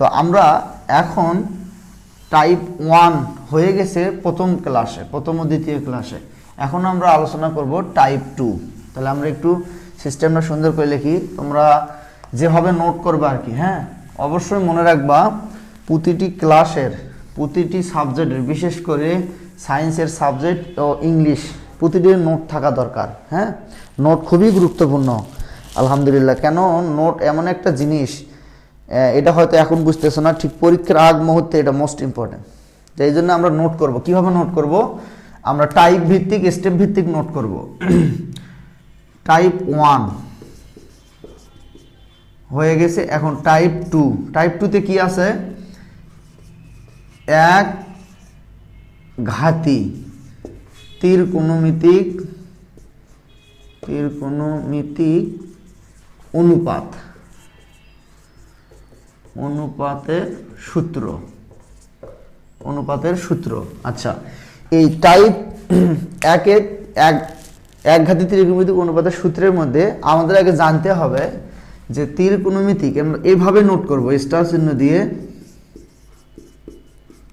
তো আমরা এখন টাইপ ওয়ান হয়ে গেছে প্রথম ক্লাসে প্রথম ও দ্বিতীয় ক্লাসে এখন আমরা আলোচনা করব টাইপ টু তাহলে আমরা একটু সিস্টেমটা সুন্দর করে লিখি। তোমরা যেভাবে নোট করবে আর কি হ্যাঁ? অবশ্যই মনে রাখবা, প্রতিটি ক্লাসের প্রতিটি সাবজেক্টের বিশেষ করে সায়েন্সের সাবজেক্ট ও ইংলিশ প্রতিটির নোট থাকা দরকার হ্যাঁ? নোট খুবই গুরুত্বপূর্ণ। আলহামদুলিল্লাহ। কেন? নোট এমন একটা জিনিস এটা হয়তো এখন বুঝতেছো না, ঠিক পরীক্ষার আগ মুহূর্তে এটা মোস্ট ইম্পর্টেন্ট এই জন্য আমরা নোট করব। কীভাবে নোট করব? আমরা টাইপ ভিত্তিক স্টেপ ভিত্তিক নোট করব। টাইপ ওয়ান হয়ে গেছে এখন টাইপ টু টাইপ টুতে কি আছে? এক ঘাতি। তীর কোণমিতিক তীর কোণমিতিক অনুপাত। অনুপাতের সূত্র। অনুপাতের সূত্র। আচ্ছা এই টাইপ এক এক ঘাতি ত্রিকোণমিতিক অনুপাতের সূত্রের মধ্যে আমাদের আগে জানতে হবে যে ত্রিকোণমিতিক, আমরা এইভাবে নোট করব স্টার চিহ্ন দিয়ে।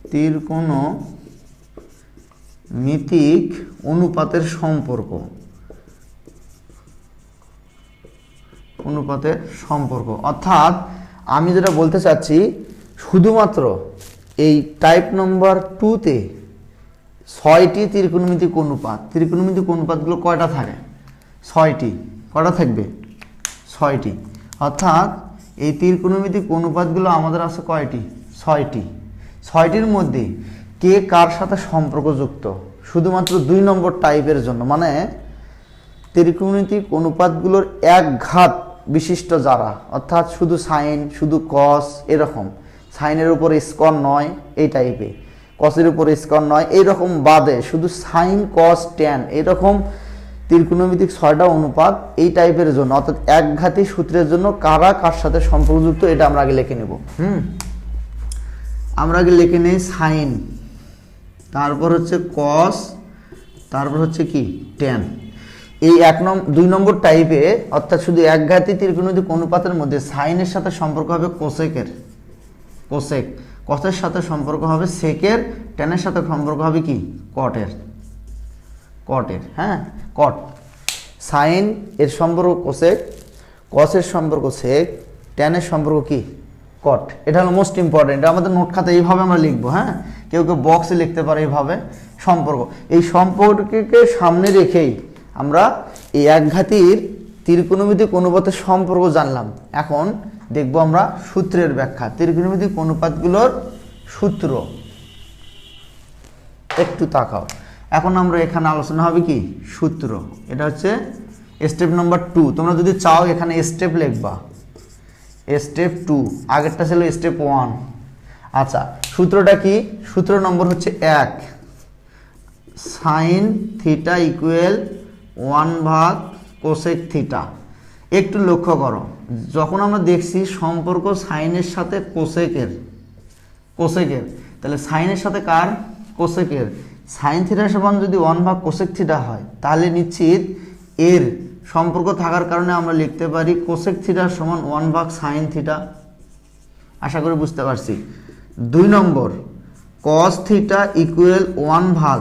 ত্রিকোণ মিতিক অনুপাতের সম্পর্ক। অনুপাতের সম্পর্ক। অর্থাৎ আমি যেটা বলতে চাচ্ছি, শুধুমাত্র এই টাইপ নম্বর টুতে ছয়টি ত্রিকোণমিতিক অনুপাত। ত্রিকোণমিতিক অনুপাতগুলো কয়টা থাকে? ছয়টি। কয়টা থাকবে? ছয়টি। অর্থাৎ এই ত্রিকোণমিতিক অনুপাতগুলো আমাদের আছে কয়টি? ছয়টি। ছয়টির মধ্যে কে কার সাথে সম্পর্কযুক্ত? শুধুমাত্র দুই নম্বর টাইপের জন্য। মানে ত্রিকোণমিতিক অনুপাতগুলোর এক ঘাত বিশিষ্ট যারা, অর্থাৎ শুধু সাইন, শুধু কস এরকম। সাইনের উপর স্কর নয়, এই টাইপে কসের উপর স্কর নয়, এইরকম বাদে শুধু সাইন কস ট্যান এরকম ত্রিকোণমিতিক ছয়টা অনুপাত এই টাইপের জন্য, অর্থাৎ একঘাতি সূত্রের জন্য কারা কার সাথে সম্পর্কযুক্ত, এটা আমরা আগে লিখে নেব। হুম? আমরা আগে লিখে নেই সাইন। তারপর হচ্ছে কস তারপর হচ্ছে কি? ট্যান এই এক নম্বর দুই নম্বর টাইপে অর্থাৎ শুধু একঘাতী ত্রিকোণমিতিক অনুপাতের মধ্যে সাইনের সাথে সম্পর্ক হবে কোসেকের। কোসেক কসের সাথে সম্পর্ক হবে সেকের টেনের সাথে সম্পর্ক হবে কি? কটের কটের হ্যাঁ? কট সাইন এর সম্পর্ক কোসেক কসের সম্পর্ক সেক টেনের সম্পর্ক কি? কট এটা হলো মোস্ট ইম্পর্টেন্ট আমাদের নোট খাতে এইভাবে আমরা লিখব হ্যাঁ? কেউ কেউ বক্সে লিখতে পারে এইভাবে সম্পর্ক। এই সম্পর্ককে সামনে রেখেই আমরা এই একঘাতির ত্রিকোণমিতিক অনুপাতের সম্পর্ক জানলাম। এখন দেখব আমরা সূত্রের ব্যাখ্যা। ত্রিকোণমিতিক অনুপাতগুলোর সূত্র। একটু তাকাও। এখন আমরা এখানে আলোচনা হবে কি? সূত্র। এটা হচ্ছে স্টেপ নাম্বার টু তোমরা যদি চাও এখানে স্টেপ লিখবা। স্টেপ টু আগেরটা ছিল স্টেপ ওয়ান আচ্ছা সূত্রটা কি? সূত্র নম্বর হচ্ছে এক। সাইন থিটা ইকুয়েল ওয়ান ভাগ কোসেক থিটা। একটু লক্ষ্য করো, যখন আমরা দেখছি সম্পর্ক সাইনের সাথে কোসেকের কোসেকের, তাহলে সাইনের সাথে কার? কোসেকের। সাইন থিটা সমান যদি ওয়ান ভাগ কোসেক থিটা হয়, তাহলে নিশ্চিত এর সম্পর্ক থাকার কারণে আমরা লিখতে পারি কোসেক থিটা সমান ওয়ান ভাগ সাইন থিটা। আশা করি বুঝতে পারছি। দুই নম্বর কস থিটা ইকুয়েল ওয়ান ভাগ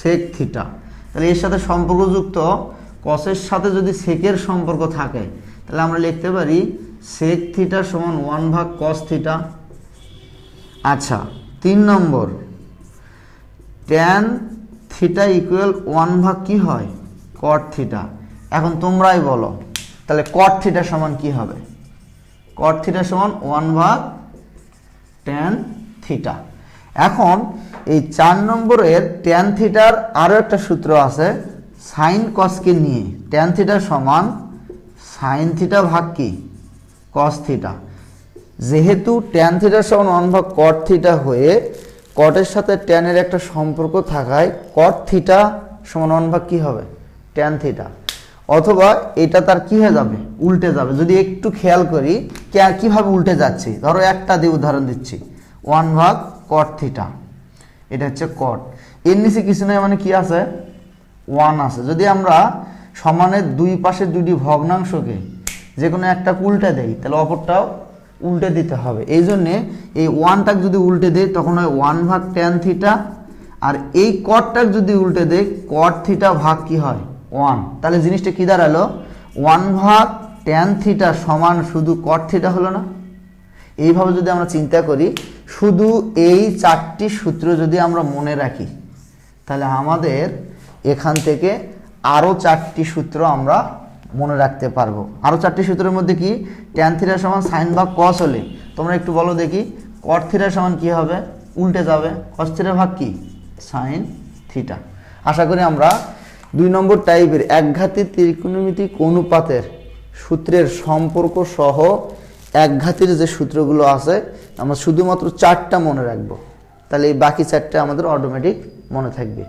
সেক থিটা। তাহলে এর সাথে সম্পর্কযুক্ত কসের সাথে যদি সেকের সম্পর্ক থাকে, তাহলে আমরা লিখতে পারি সেক থিটা সমান ওয়ান ভাগ কস থিটা আচ্ছা তিন নম্বর ট্যান থিটা ইকুয়াল ওয়ান ভাগ কি হয়? কট থিটা এখন তোমরাই বলো, তাহলে কট থিটা সমান কি হবে? কট থিটা সমান ওয়ান ভাগ ট্যান থিটা এখন এই চার নম্বরের ট্যান থিটার আরও একটা সূত্র আছে সাইন কসকে নিয়ে। ট্যান থিটা সমান সাইন থিটা ভাগ কি? কস থিটা যেহেতু ট্যান থিটার সমান ওয়ান ভাগ কট থিটা হয়ে কটের সাথে ট্যানের একটা সম্পর্ক থাকায় কট থিটা সমান ওয়ান ভাগ কী হবে? ট্যান থিটা অথবা এটা তার কি হয়ে যাবে? উল্টে যাবে। যদি একটু খেয়াল করি কীভাবে উল্টে যাচ্ছে? ধরো একটা দিয়ে উদাহরণ দিচ্ছি। ওয়ান ভাগ কট থিটা এটা হচ্ছে কট এর নিচে কিছু নয় মানে কি আছে? ওয়ান আছে। যদি আমরা সমানের দুই পাশে দুটি ভগ্নাংশকে যে কোনো একটা উল্টে দেই, তাহলে অপরটাও উল্টে দিতে হবে। এই জন্যে এই ওয়ানটাক যদি উল্টে দেয় তখন হয় ওয়ান ভাগ টেন থিটা আর এই কটটাক যদি উল্টে দেয় কট থিটা ভাগ কি হয়? ওয়ান তাহলে জিনিসটা কী দাঁড়াল? ওয়ান ভাগ টেন থিটা সমান শুধু কট থিটা হলো না। এইভাবে যদি আমরা চিন্তা করি শুধু এই চারটি সূত্র যদি আমরা মনে রাখি, তাহলে আমাদের এখান থেকে আরও চারটি সূত্র আমরা মনে রাখতে পারব। আরও চারটি সূত্রের মধ্যে কি? ট্যান থিটা সমান সাইন ভাগ কস হলে, তোমরা একটু বলো দেখি কট থিটা সমান কি হবে? উল্টে যাবে। কস থিটা ভাগ কি? সাইন থিটা আশা করি আমরা দুই নম্বর টাইপের একঘাতি ত্রিকোণমিতিক অনুপাতের সূত্রের সম্পর্ক সহ একঘাতির যে সূত্রগুলো আছে আমরা শুধুমাত্র চারটা মনে রাখব। তাহলে এই বাকি চারটে আমাদের অটোমেটিক মনে থাকবে।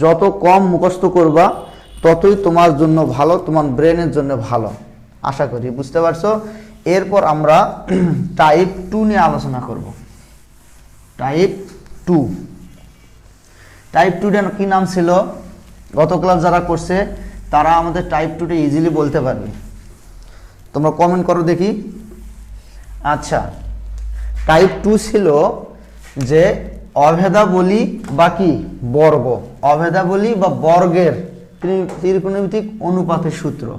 যত কম মুখস্থ করবা, ততই তোমার জন্য ভালো, তোমার ব্রেনের জন্য ভালো। আশা করি, বুঝতে পারছ? এরপর আমরা টাইপ টু নিয়ে আলোচনা করব। টাইপ টু টাইপ টুটা কি নাম ছিল? গত ক্লাস যারা করছে, তারা আমাদের টাইপ টুটা ইজিলি বলতে পারবে। তোমরা কমেন্ট করো দেখি। আচ্ছা টাইপ টু ছিল যে অভেদা বলি বা কি? বর্গ। অভেদা বলি বা বর্গের ত্রি- ত্রিকোণমিতিক অনুপাতের সূত্র।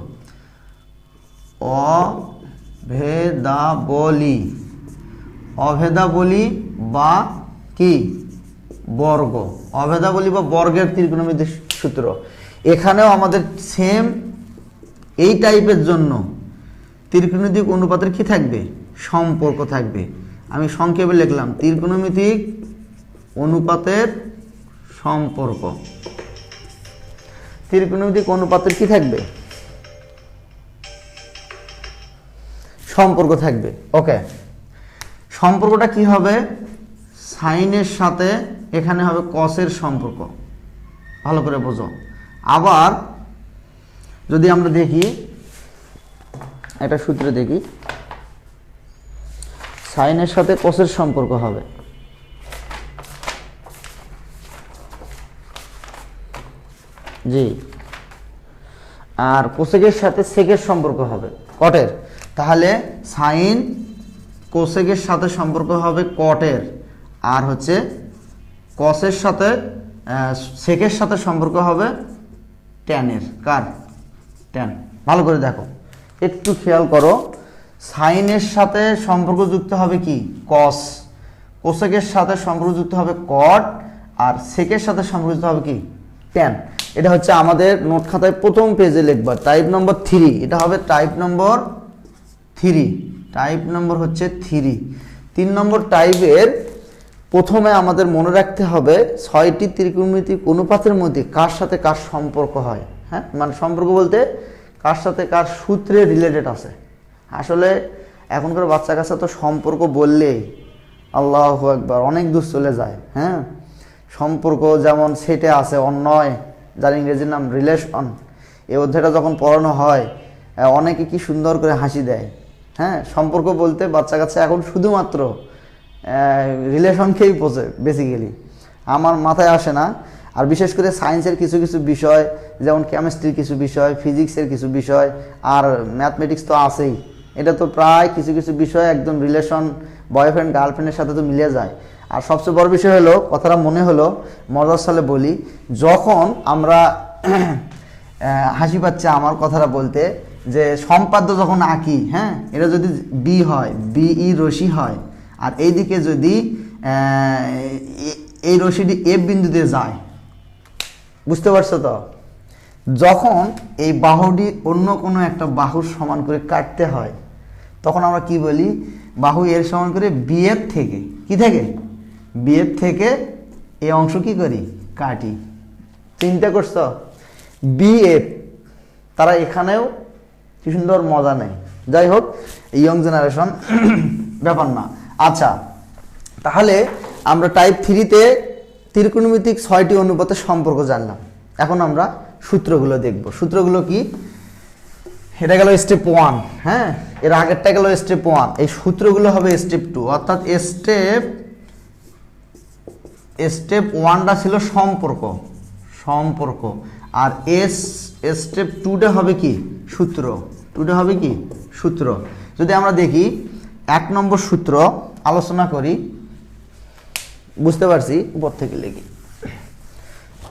অভেদাবলি অভেদাবলি বা কি? বর্গ। অভেদাবলি বা বর্গের ত্রিকোণমিতিক সূত্র। এখানেও আমাদের সেম এই টাইপের জন্য ত্রিকোণমিতিক অনুপাতের কি থাকবে? সম্পর্ক থাকবে। আমি সংক্ষেপে লিখলাম, ত্রিকোণমিতিক অনুপাতের সম্পর্ক। ত্রিকোণমিতিক অনুপাতের কি থাকবে? সম্পর্ক থাকবে ওকে সম্পর্কটা কি হবে? সাইনের সাথে এখানে হবে কসের সম্পর্ক। ভালো করে বোঝো। আবার যদি আমরা দেখি, একটা সূত্রে দেখি। সাইনের সাথে কোসের সম্পর্ক হবে। জি। আর কোসেকের সাথে সেকের সম্পর্ক হবে। কটের। তাহলে সাইন কোসেকের সাথে সম্পর্ক হবে কটের। আর হচ্ছে কসের সাথে সেকের সাথে সম্পর্ক হবে ট্যানের কার? ট্যান ভালো করে দেখো। একটু খেয়াল করো। সাইনের সাথে সম্পর্কযুক্ত হবে কি? কস। কোসেকের সাথে সম্পর্কযুক্ত হবে কট আর সেকের সাথে সম্পর্কযুক্ত হবে কি? ট্যান এটা হচ্ছে আমাদের নোট খাতায় প্রথম পেজে লিখবা টাইপ নম্বর থ্রি। এটা হবে টাইপ নম্বর থ্রি। টাইপ নম্বর হচ্ছে থ্রি। তিন নম্বর টাইপের প্রথমে আমাদের মনে রাখতে হবে ছয়টি ত্রিকোণমিতিক অনুপাতের মধ্যে কার সাথে কার সম্পর্ক হয় হ্যাঁ? মানে সম্পর্ক বলতে কার সাথে কার সূত্রে রিলেটেড আছে। আসলে এখনকার বাচ্চা কাচ্চা তো সম্পর্ক বললেই আল্লাহ একবার অনেক দূর চলে যায় হ্যাঁ? সম্পর্ক যেমন সেটে আছে, অন্যয়, যার ইংরেজির নাম রিলেশন এই অধ্যায়টা যখন পড়ানো হয় অনেকে কি সুন্দর করে হাসি দেয় হ্যাঁ? সম্পর্ক বলতে বাচ্চা কাচ্চা এখন শুধুমাত্র রিলেশনকেই বোঝে বেসিক্যালি আমার মাথায় আসে না, আর বিশেষ করে সায়েন্সের কিছু কিছু বিষয়, যেমন কেমিস্ট্রির কিছু বিষয় ফিজিক্সের কিছু বিষয়, আর ম্যাথমেটিক্স তো আছেই। এটা তো প্রায় কিছু কিছু বিষয় একদম রিলেশন বয়ফ্রেন্ড গার্লফ্রেন্ডের সাথে তো মিলে যায়। আর সবচেয়ে বড় বিষয় হলো, কথাটা মনে হলো মজার সালে বলি, যখন আমরা হাসি পাচ্ছে আমার কথাটা বলতে, যে সম্পাদ্য যখন আঁকি হ্যাঁ এটা যদি বি হয় বি ই রশি হয়, আর এইদিকে যদি এই রশিটি এফ বিন্দুতে যায়, বুঝতে পারছ তো? যখন এই বাহুটি অন্য কোনো একটা বাহুর সমান করে কাটতে হয়, তখন আমরা কি বলি? বাহু এর সমান করে বিএফ থেকে, কি থেকে? বিএফ থেকে এই অংশ কি করি? কাটি। চিন্তা করছ? বিএফ তারা এখানেও কি সুন্দর মজা নেই যাই হোক ইয়ং জেনারেশন ব্যাপার না। আচ্ছা তাহলে আমরা টাইপ থ্রিতে ত্রিকোণমিতিক ছয়টি অনুপাতের সম্পর্ক জানলাম। এখন আমরা সূত্রগুলো দেখব। সূত্রগুলো কি? এটা গেল স্টেপ ওয়ান হ্যাঁ? এর আগেরটা গেল স্টেপ ওয়ান এই সূত্রগুলো হবে স্টেপ টু অর্থাৎ স্টেপ স্টেপ ওয়ানটা ছিল সম্পর্ক সম্পর্ক। আর এস স্টেপ টুটা হবে কি? সূত্র। টুটা হবে কি? সূত্র। যদি আমরা দেখি, এক নম্বর সূত্র আলোচনা করি, বুঝতে পারছি? উপর থেকে লিখি।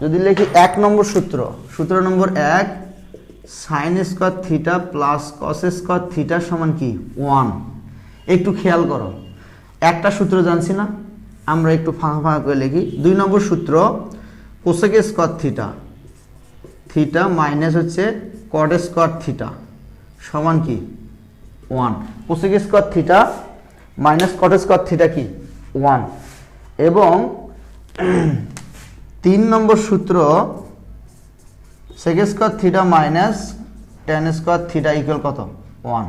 যদি লিখি এক নম্বর সূত্র সূত্র নম্বর এক sine square theta plus cos square theta সমান কি? ওয়ান একটু খেয়াল করো। একটা সূত্র জানছি না, আমরা একটু ফাঁকা ফাঁকা করে লিখি। দুই নম্বর সূত্র cosec square theta theta minus হচ্ছে কড স্কোয়ার থিটা সমান কি? One cosec square theta minus cot square theta কি? ওয়ান এবং তিন নম্বর সূত্র sec square theta minus tan square theta equal কত? ওয়ান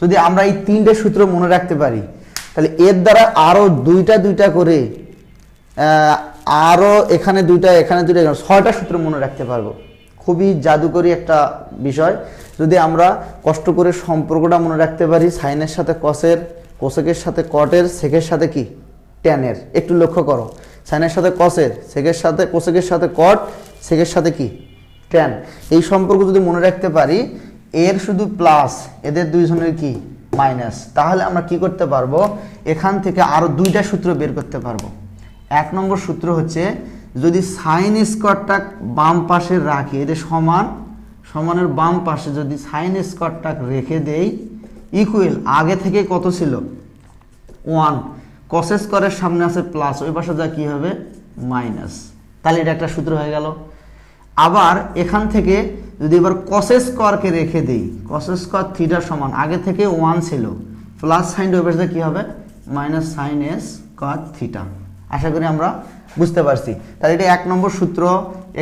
যদি আমরা এই তিনটে সূত্র মনে রাখতে পারি, তাহলে এর দ্বারা আরও দুইটা দুইটা করে আরও এখানে দুইটা এখানে দুইটা ছয়টা সূত্র মনে রাখতে পারব। খুবই জাদুকরী একটা বিষয়। যদি আমরা কষ্ট করে সম্পর্কটা মনে রাখতে পারি সাইনের সাথে কসের কোসেকের সাথে কটের সেকের সাথে কি? ট্যানের একটু লক্ষ্য করো। সাইনের সাথে কসের সেকের সাথে কোসেকের সাথে কট সেকের সাথে কি? ট্যান এই সম্পর্ক যদি মনে রাখতে পারি, এর শুধু প্লাস এদের দুইজনের কি? মাইনাস তাহলে আমরা কি করতে পারব? এখান থেকে আরও দুইটা সূত্র বের করতে পারব। এক নম্বর সূত্র হচ্ছে, যদি সাইন স্কোয়ারটা বাম পাশে রাখি, এদের সমান, সমানের বাম পাশে যদি সাইন স্কোয়ারটা রেখে দেই ইকুয়েল আগে থেকে কত ছিল? ওয়ান কস স্কোয়ারের সামনে আছে প্লাস ওই পাশে যা কি হবে? মাইনাস তাহলে এটা একটা সূত্র হয়ে গেল। আবার এখান থেকে যদি এবার কস স্কোয়ারকে রেখে দিই কস স্কোয়ার থিটার সমান, আগে থেকে ওয়ান ছিল প্লাস সাইন ওই পাশে কি হবে? Minus sine S cot theta আশা করি আমরা বুঝতে পারছি। তাহলে এটা এক নম্বর সূত্র,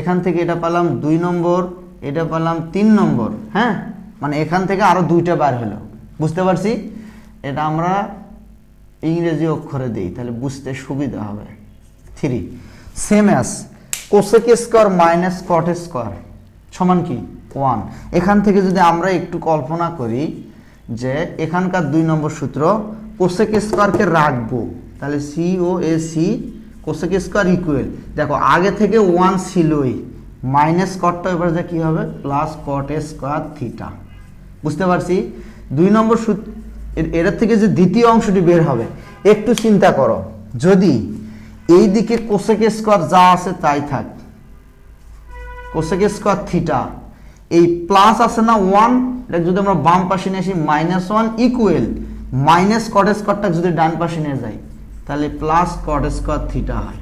এখান থেকে এটা পেলাম দুই নম্বর, এটা পেলাম তিন নম্বর হ্যাঁ? মানে এখান থেকে আরও দুইটা বার হলো। বুঝতে পারছি? এটা আমরা ইংরেজি অক্ষরে দিই, তাহলে বুঝতে সুবিধা হবে। Three same as cosec square minus cot square সমান কি? ওয়ান এখান থেকে যদি আমরা একটু কল্পনা করি যে এখানকার দুই নম্বর সূত্র কোসেক স্কোয়ারকে রাখব, তাহলে সি ও এ সি কোসেক স্কোয়ার ইকুয়েল দেখো, আগে থেকে ওয়ান ছিলই মাইনাস কটটা এবার যে কী হবে? প্লাস কট স্কোয়ার থিটা বুঝতে পারছি? দুই নম্বর সূত্র এটার থেকে যে দ্বিতীয় অংশটি বের হবে, একটু চিন্তা করো। যদি এই দিকে কোসেক স্কোয়ার যা আছে তাই থাক, কোসেক স্কোয়ার থিটা, এই প্লাস আছে না ওয়ান, এটা যদি আমরা বাম পাশে নিয়ে আসি, minus one equal, minus cot স্কোয়ারটা যদি ডান পাশে নিয়ে যাই, তাহলে প্লাস কট স্কোয়ার থিটা হয়।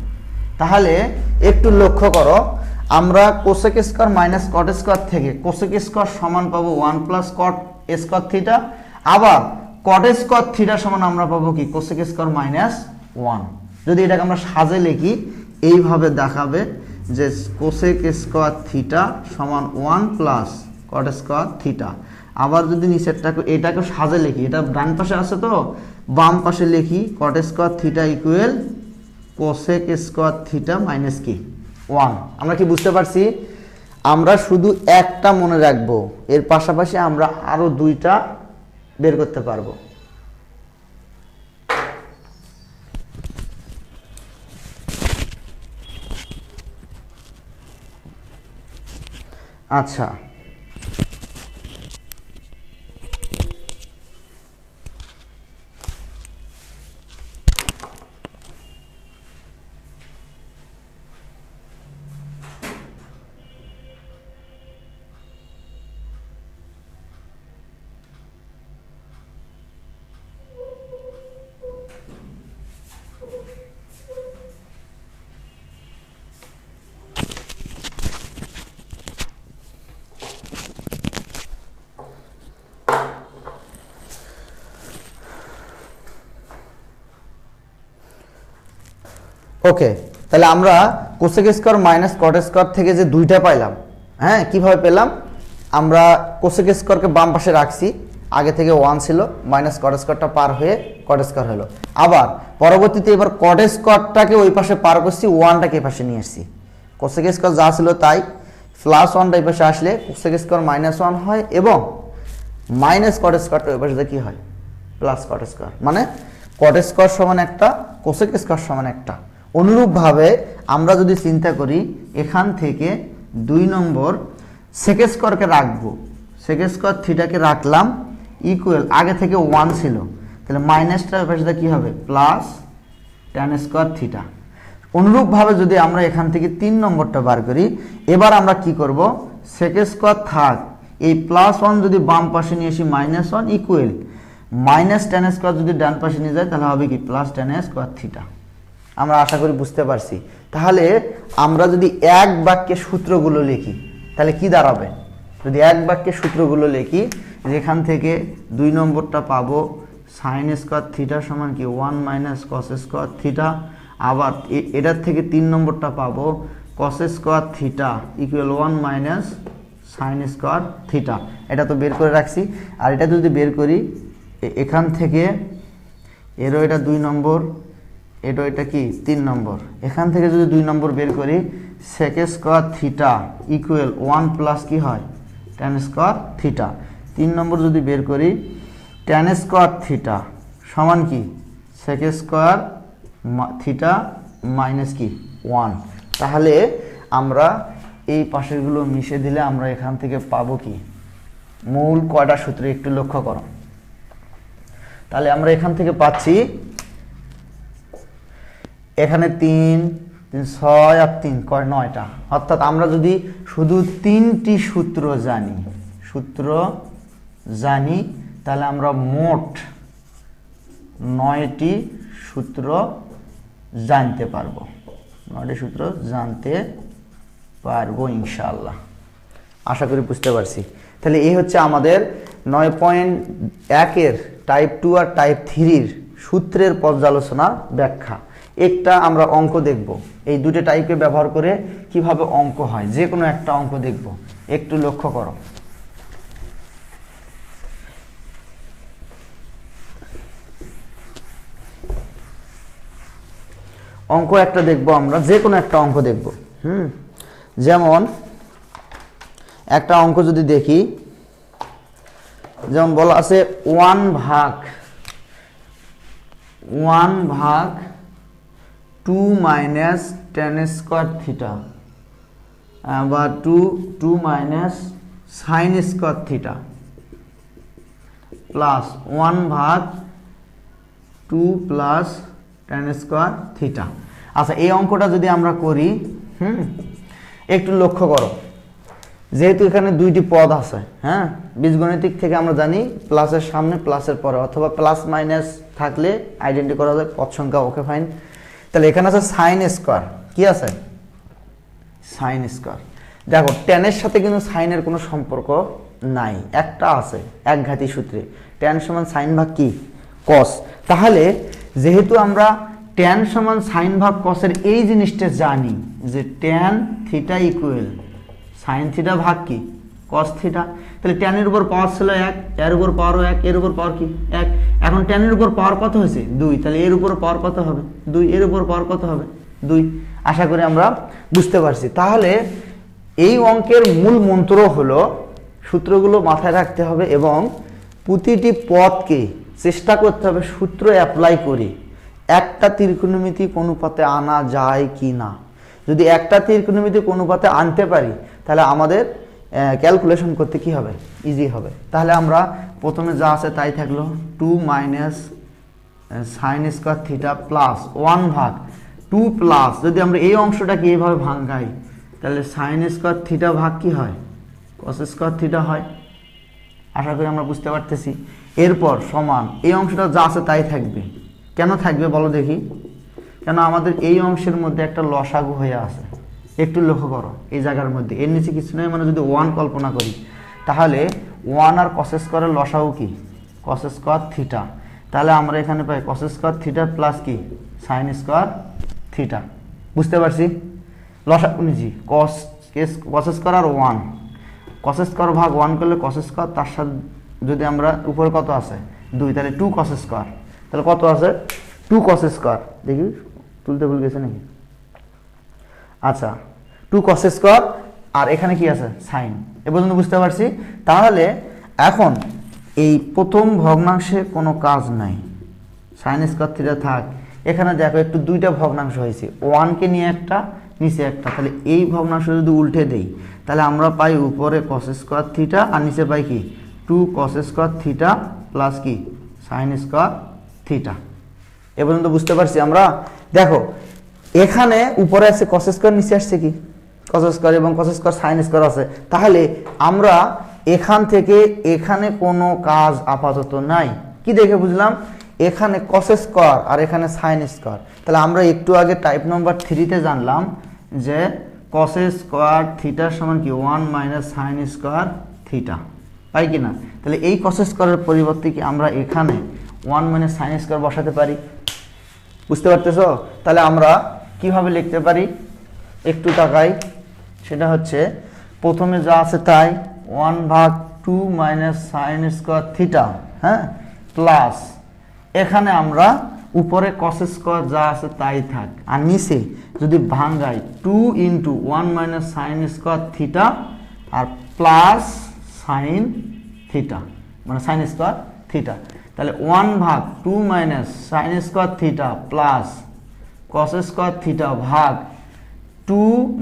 তাহলে একটু লক্ষ্য করো, আমরা cosec square minus cot square থেকে কোসেক স্কোয়ার সমান পাবো one plus cot square theta, আবার কট স্কোয়ার থিটা সমান আমরা পাবো কি? কোসেক স্কোয়ার মাইনাস ওয়ান যদি এটাকে আমরা সাজে লিখি, এইভাবে দেখাবে যে কোসেক স্কোয়ার থিটা সমান one plus cot square theta আবার যদি নিচেরটাকে এটাকে সাজে লিখি, এটা ডান পাশে আছে তো? বাম পাশে লিখি cot square theta equal cosec square theta minus কি? ওয়ান আমরা কি বুঝতে পারছি? আমরা শুধু একটা মনে রাখব। এর পাশাপাশি আমরা আরও দুইটা বের করতে পারব। আচ্ছা। ওকে তাহলে আমরা cosec square minus cot square থেকে যে দুইটা পাইলাম হ্যাঁ কীভাবে পেলাম? আমরা কোসেক স্কোয়ারকে বাম পাশে রাখছি, আগে থেকে ওয়ান ছিল মাইনাস কট স্কোয়ারটা পার হয়ে কট স্কোয়ার হলো। আবার পরবর্তীতে এবার কট স্কোয়ারটাকে ওই পাশে পার করছি ওয়ানটাকে এই পাশে নিয়ে এসেছি কোসেক স্কোয়ার যা ছিল তাই প্লাস ওয়ানটা এই পাশে আসলে কোসেক স্কোয়ার মাইনাস ওয়ান হয় এবং মাইনাস কট স্কোয়ারটা ওই পাশে কি হয়? প্লাস কট স্কোয়ার মানে কট স্কোয়ার সমান একটা কোসেক স্কোয়ার সমান একটা। অনুরূপভাবে আমরা যদি চিন্তা করি, এখান থেকে দুই নম্বর সেক স্কোয়ারকে রাখব। সেক স্কোয়ার থিটাকে রাখলাম ইকুয়াল আগে থেকে ওয়ান ছিল। তাহলে মাইনাসটা পাশে কি হবে? প্লাস ট্যান স্কোয়ার থিটা অনুরূপভাবে যদি আমরা এখান থেকে তিন নম্বরটা বার করি, এবার আমরা কি করব? সেকে স্কোয়ার থাক এই প্লাস ওয়ান যদি বাম পাশে নিয়ে আসি minus one equal minus tan square যদি ডান পাশে নিয়ে যায়, তাহলে হবে কি? প্লাস টেন স্কোয়ার থিটা আমরা আশা করি বুঝতে পারছি। তাহলে আমরা যদি এক বাক্যে সূত্রগুলো লিখি, তাহলে কি দাঁড়াবে? যদি এক বাক্যে সূত্রগুলো লিখি, যেখান থেকে দুই নম্বরটা পাবো সাইন স্কোয়ার থিটা সমান কি? One minus cos square theta আবার এটার থেকে তিন নম্বরটা পাবো cos square theta equal one minus sine square theta এটা তো বের করে রাখছি। আর এটা যদি বের করি এখান থেকে, এরও এটা দুই নম্বর এটা এটা কি? তিন নম্বর। এখান থেকে যদি দুই নম্বর বের করি sec square theta equal one plus কি হয়? টেন স্কোয়ার থিটা তিন নম্বর যদি বের করি টেন স্কোয়ার থিটা সমান কি? সেকে স্কোয়ার থিটা মাইনাস কি? ওয়ান তাহলে আমরা এই পাশেরগুলো মিশে দিলে আমরা এখান থেকে পাবো কি? মূল কয়টা সূত্রে একটু লক্ষ্য করো। তাহলে আমরা এখান থেকে পাচ্ছি এখানে তিন তিন ছয় আর তিন, কয়, নয়টা। অর্থাৎ আমরা যদি শুধু তিনটি সূত্র জানি সূত্র জানি, তাহলে আমরা মোট নয়টি সূত্র জানতে পারব। নয়টি সূত্র জানতে পারব ইনশাআল্লাহ। আশা করি বুঝতে পারছি। তাহলে এই হচ্ছে আমাদের নয় পয়েন্ট একের টাইপ টু আর টাইপ থ্রির সূত্রের পর্যালোচনা ব্যাখ্যা। একটা আমরা অঙ্ক দেখব। এই দুটো টাইপকে ব্যবহার করে কীভাবে অঙ্ক হয় যে কোনো একটা অঙ্ক দেখব। একটু লক্ষ্য করো। অঙ্ক একটা দেখব আমরা যে কোনো একটা অঙ্ক দেখব। হুম? যেমন, একটা অঙ্ক যদি দেখি, যেমন বলা আছে ওয়ান ভাগ ওয়ান ভাগ two minus tan square theta বা two two minus sine square theta plus one ভাগ two plus tan square theta আচ্ছা এই অঙ্কটা যদি আমরা করি, হুম, একটু লক্ষ্য করো। যেহেতু এখানে দুইটি পদ আছে হ্যাঁ বীজগণিতিক থেকে আমরা জানি প্লাসের সামনে প্লাসের পরে, অথবা প্লাস মাইনাস থাকলে আইডেন্টি করা যায় পদ সংখ্যা ওকে ফাইন তাহলে এখানে আছে সাইন স্কোয়ার কি আছে? সাইন স্কোয়ার দেখো টেনের সাথে কিন্তু সাইনের কোনো সম্পর্ক নাই। একটা আছে একঘাতি সূত্রে। ট্যান সমান সাইন ভাগ কি? কস তাহলে যেহেতু আমরা ট্যান সমান সাইন ভাগ কসের এই জিনিসটা জানি যে tan theta equal sine theta ভাগ কি? কস থিটা তাহলে ট্যানের উপর পাওয়ার ছিল এক, এর উপর পাওয়ারও এক, এর উপর পাওয়ার কি? এক। এখন ট্যানের উপর পাওয়ার কত হয়েছে? দুই। তাহলে এর উপর পাওয়ার কত হবে? দুই। এর উপর পাওয়ার কত হবে? দুই। আশা করি আমরা বুঝতে পারছি। তাহলে এই অঙ্কের মূল মন্ত্র হলো সূত্রগুলো মাথায় রাখতে হবে এবং প্রতিটি পদকে চেষ্টা করতে হবে সূত্র অ্যাপ্লাই করে একটা ত্রিকোণমিতিক অনুপাতে আনা যায় কি না যদি একটা ত্রিকোণমিতিক অনুপাতে আনতে পারি, তাহলে আমাদের ক্যালকুলেশন করতে কি হবে? ইজি হবে। তাহলে আমরা প্রথমে যা আছে তাই থাকল। Two minus sine square theta plus one ভাগ টু প্লাস যদি আমরা এই অংশটাকে এইভাবে ভাঙ্গাই তাহলে সাইন স্কোয়ার থিটা ভাগ কি হয়? কস স্কোয়ার থিটা হয়। আশা করি আমরা বুঝতে পারতেছি। এরপর সমান, এই অংশটা যা আছে তাই থাকবে। কেন থাকবে বলো দেখি। কেন আমাদের এই অংশের মধ্যে একটা লসাগু হয়ে আছে? একটু লক্ষ্য করো, এই জায়গার মধ্যে। এর নিচে কিছু নয় মানে যদি ওয়ান কল্পনা করি, তাহলে ওয়ান আর কস স্কোয়ারের লসাগু কি? কস স্কোয়ার থিটা তাহলে আমরা এখানে পাই কস স্কোয়ার থিটা প্লাস কি? সাইন স্কোয়ার থিটা বুঝতে পারছি? লসাগু নিচ্ছি কস কস স্কোয়ার আর ওয়ান কস স্কোয়ার ভাগ ওয়ান করলে কস স্কোয়ার তার সাথে যদি আমরা উপরে কত আছে? দুই, তাহলে টু কস স্কোয়ার তাহলে কত আছে? টু কস স্কোয়ার দেখি, তুলতে ভুল গেছে নাকি? আচ্ছা টু কস স্কোয়ার আর এখানে কি আছে? সাইন এ পর্যন্ত বুঝতে পারছি। তাহলে এখন এই প্রথম ভগ্নাংশে কোনো কাজ নাই। সাইন স্কোয়ার থিটা থাক। এখানে দেখো একটু দুইটা ভগ্নাংশ হয়েছে। ওয়ানকে নিয়ে একটা, নিচে একটা। তাহলে এই ভগ্নাংশ যদি উল্টে দেই, তাহলে আমরা পাই উপরে কস স্কোয়ার থিটা আর নিচে পাই কি? Two cos square theta plus কি? সাইন স্কোয়ার থিটা এ পর্যন্ত বুঝতে পারছি আমরা? দেখো এখানে উপরে আছে কস স্কোয়ার নিচে আসছে কি? কস স্কোয়ার এবং কস স্কোয়ার সাইন স্কোয়ার আছে। তাহলে আমরা এখান থেকে এখানে কোনো কাজ আপাতত নাই। কি দেখে বুঝলাম? এখানে কস স্কোয়ার আর এখানে সাইন স্কোয়ার তাহলে আমরা একটু আগে টাইপ নম্বর থ্রিতে জানলাম যে কস স্কোয়ার থিটার সমান কি? One minus sine square theta পাই কি না? তাহলে এই কস স্কোয়ারের পরিবর্তে কি আমরা এখানে ওয়ান মাইনাস সাইন স্কোয়ার বসাতে পারি? বুঝতে পারতেছো? তাহলে আমরা কীভাবে লিখতে পারি? একটু তাকাই। সেটা হচ্ছে, প্রথমে যা আছে তাই, ওয়ান ভাগ two minus sine square theta হ্যাঁ? প্লাস, এখানে আমরা উপরে কস স্কোয়ার যা আছে তাই থাক। আর নিচে, যদি ভাঙ্গাই, two into one minus sine square theta আর প্লাস সাইন থিটা মানে সাইন স্কোয়ার থিটা। তাহলে ওয়ান ভাগ two minus sine square theta plus cos square theta ভাগ two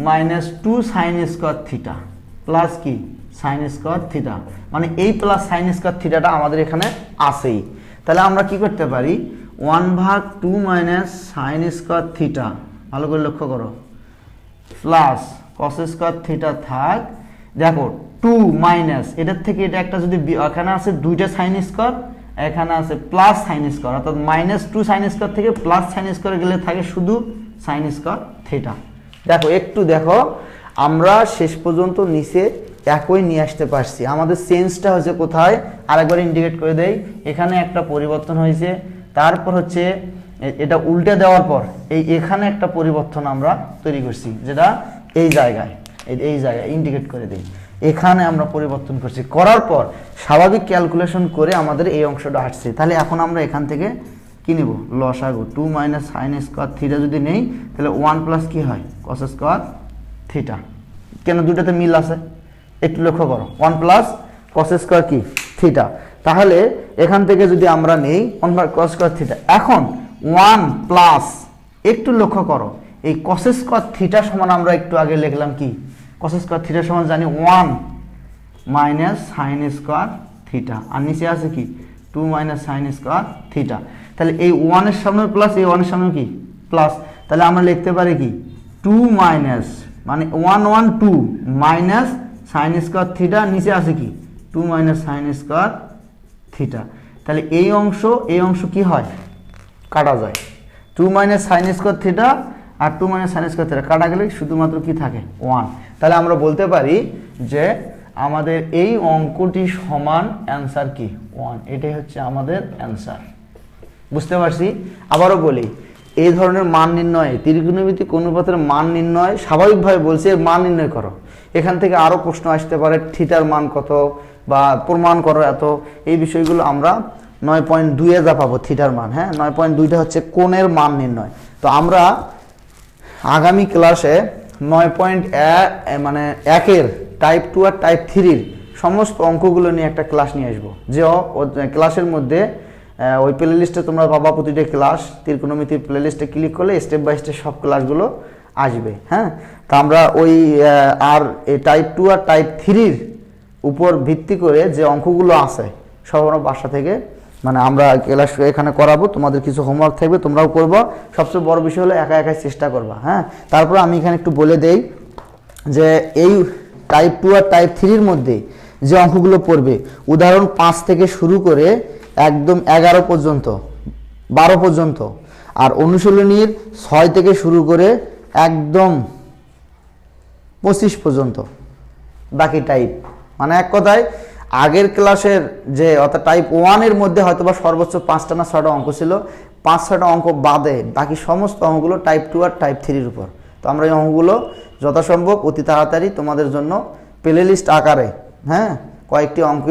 minus two sine square theta plus কি? সাইন স্কোয়ার থিটা মানে এই plus sine square থিটাটা আমাদের এখানে আসেই তাহলে আমরা কি করতে পারি? ওয়ান ভাগ two minus sine square theta ভালো করে লক্ষ্য করো। প্লাস কস স্কোয়ার থিটা থাক, দেখো টু মাইনাস এটার থেকে এটা একটা যদি এখানে আছে দুইটা সাইন স্কোয়ার এখানে আছে প্লাস সাইন স্কোয়ার অর্থাৎ মাইনাস টু সাইন স্কোয়ার থেকে প্লাস সাইন স্কোয়ার গেলে থাকে শুধু সাইন স্কোয়ার থিটা দেখো, একটু দেখো, আমরা শেষ পর্যন্ত নিচে একই নিয়ে আসতে পারছি। আমাদের চেঞ্জটা হচ্ছে কোথায়? আরেকবার ইন্ডিকেট করে দেই। এখানে একটা পরিবর্তন হয়েছে। তারপর হচ্ছে এটা উল্টে দেওয়ার পর এই এখানে একটা পরিবর্তন আমরা তৈরি করছি, যেটা এই জায়গায়, এই- এই জায়গায় ইন্ডিকেট করে দিই। এখানে আমরা পরিবর্তন করছি। করার পর স্বাভাবিক ক্যালকুলেশন করে আমাদের এই অংশটা আসছে তাহলে এখন আমরা এখান থেকে কি নিব? লসাগু two minus sine square theta যদি নেই, তাহলে ওয়ান প্লাস কি হয়? কস স্কোয়ার থিটা কেন দুটাতে মিল আছে? একটু লক্ষ্য করো। ওয়ান প্লাস কস স্কোয়ার কি? থিটা তাহলে এখান থেকে যদি আমরা নেই one plus cos square theta এখন ওয়ান প্লাস একটু লক্ষ্য করো। এই কস স্কোয়ার থিটা সমান আমরা একটু আগে লিখলাম কি? কস স্কোয়ার থিটা সমান জানি one minus sine square theta আর নিচে আছে কি? Two minus sine square theta তাহলে এই ওয়ানের সামনে প্লাস এই ওয়ানের সামনে কি? প্লাস তাহলে আমরা লিখতে পারি কি? টু মাইনাস মানে one one two minus sine square theta নিচে আছে কি? Two minus sine square theta তাহলে এই অংশ এই অংশ কি হয়? কাটা যায়। Two minus sine square theta আর two minus sine square theta কাটা গেলে শুধুমাত্র কি থাকে? ওয়ান তাহলে আমরা বলতে পারি যে আমাদের এই অঙ্কটি সমান অ্যান্সার কি? ওয়ান এটাই হচ্ছে আমাদের অ্যান্সার বুঝতে পারছি? আবারও বলি, এই ধরনের মান নির্ণয়ে ত্রিকোণমিতিক অনুপাতের মান নির্ণয় স্বাভাবিকভাবে বলছি এর মান নির্ণয় করো। এখান থেকে আরও প্রশ্ন আসতে পারে, থিটার মান কত বা প্রমাণ করো এত। এই বিষয়গুলো আমরা নয় পয়েন্ট দুইয়ে যা পাবো থিটার মান হ্যাঁ? নয় পয়েন্ট দুইটা হচ্ছে কোণের মান নির্ণয়। তো আমরা আগামী ক্লাসে নয় পয়েন্ট মানে একের টাইপ টু আর টাইপ থ্রির সমস্ত অঙ্কগুলো নিয়ে একটা ক্লাস নিয়ে আসব। যে ক্লাসের মধ্যে ওই প্লে লিস্টে তোমরা পাবা প্রতিটা ক্লাস ত্রিকোণমিতির প্লে লিস্টে ক্লিক করলে স্টেপ বাই স্টেপ সব ক্লাসগুলো আসবে হ্যাঁ? তা আমরা ওই আর টাইপ টু আর টাইপ থ্রির উপর ভিত্তি করে যে অঙ্কগুলো আছে, সব বাসা থেকে মানে আমরা ক্লাস এখানে করাবো, তোমাদের কিছু হোমওয়ার্ক থাকবে, তোমরাও করব। সবচেয়ে বড় বিষয় হলো একা একাই চেষ্টা করবা হ্যাঁ? তারপর আমি এখানে একটু বলে দেই যে এই টাইপ টু আর টাইপ থ্রির মধ্যে যে অঙ্কগুলো পড়বে, উদাহরণ পাঁচ থেকে শুরু করে একদম এগারো পর্যন্ত, বারো পর্যন্ত, আর অনুশীলনীর ছয় থেকে শুরু করে একদম পঁচিশ পর্যন্ত, বাকি টাইপ মানে এক কথায় আগের ক্লাসের যে অর্থাৎ টাইপ ওয়ানের মধ্যে হয়তো বা সর্বোচ্চ পাঁচটা না ছটা অঙ্ক ছিল, পাঁচ ছটা অঙ্ক বাদে বাকি সমস্ত অঙ্কগুলো টাইপ টু আর টাইপ থ্রির উপর। তো আমরা এই অঙ্কগুলো যথাসম্ভব অতি তাড়াতাড়ি তোমাদের জন্য প্লে লিস্ট আকারে হ্যাঁ কয়েকটি অঙ্ক